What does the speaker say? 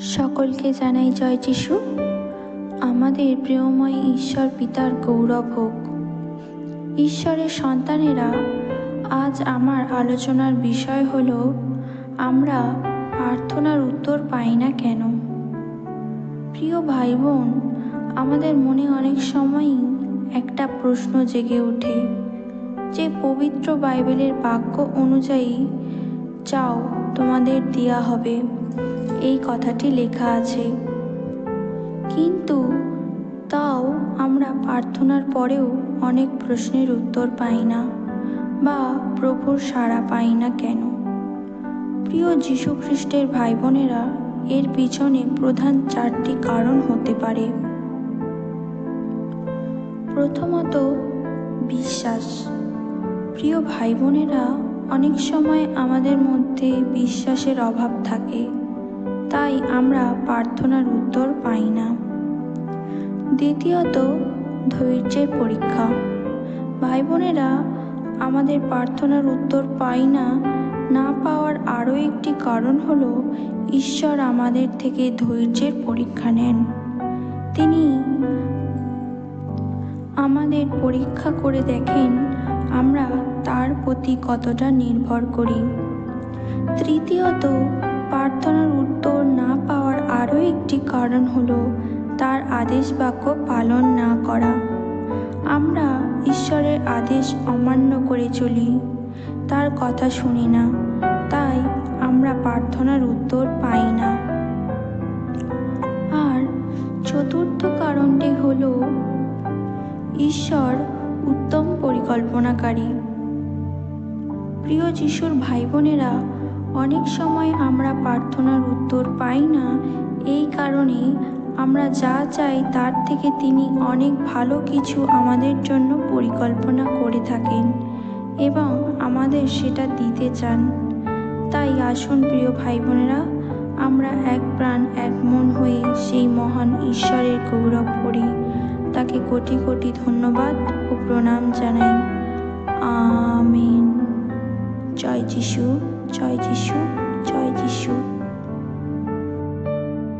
সকলকে জানাই জয় যিশু। আমাদের প্রিয়ময় ঈশ্বর পিতার গৌরব হোক। ঈশ্বরের সন্তানেরা, আজ আমার আলোচনার বিষয় হল, আমরা প্রার্থনার উত্তর পাই না কেন? প্রিয় ভাই বোন আমাদের মনে অনেক সময়ই একটা প্রশ্ন জেগে ওঠে, যে পবিত্র বাইবেলের বাক্য অনুযায়ী, চাও তোমাদের দেয়া হবে। এই কথাটি লেখা আছে। কিন্তু তাও আমরা প্রার্থনার পরেও অনেক প্রশ্নের উত্তর পাই না বা প্রভুর সাড়া পাই না কেন? প্রিয় খ্রিস্টের ভাই বোনেরা এর পিছনে প্রধান চারটি কারণ হতে পারে। প্রথমত, বিশ্বাস। প্রিয় ভাই বোনেরা অনেক সময় আমাদের মধ্যে বিশ্বাসের অভাব থাকে। তাই আমরা প্রার্থনার উত্তর পাই না। দ্বিতীয়ত, ধৈর্যের পরীক্ষা। ভাই বোনেরা আমাদের প্রার্থনার উত্তর পাই না না পাওয়ার আরও একটি কারণ হল ঈশ্বর আমাদের থেকে ধৈর্যের পরীক্ষা নেন। তিনি আমাদের পরীক্ষা করে দেখেন আমরা তার প্রতি কতটা নির্ভর করি। তৃতীয়ত, প্রার্থনার উত্তর একটি কারণ হলো তার আদেশ বাক্য পালন না করা। আমরা ঈশ্বরের আদেশ অমান্য করে চলি। তার কথা শুনি না, তাই আমরা প্রার্থনার উত্তর পাই না। আর চতুর্থ কারণটি হল ঈশ্বর উত্তম পরিকল্পনাকারী। প্রিয় যিশুর ভাই বোনেরা অনেক সময় আমরা প্রার্থনার উত্তর পাই না এই কারণে আমরা যা চাই তার থেকে তিনি অনেক ভালো কিছু আমাদের জন্য পরিকল্পনা করে থাকেন এবং আমাদের সেটা দিতে চান। তাই আসুন প্রিয় ভাই বোনেরা আমরা এক প্রাণ, এক মন হয়ে সেই মহান ঈশ্বরের গৌরব করি। তাকে কোটি কোটি ধন্যবাদ ও প্রণাম জানাই। আমিন। জয় যিশু জয় যিশু জয় যিশু।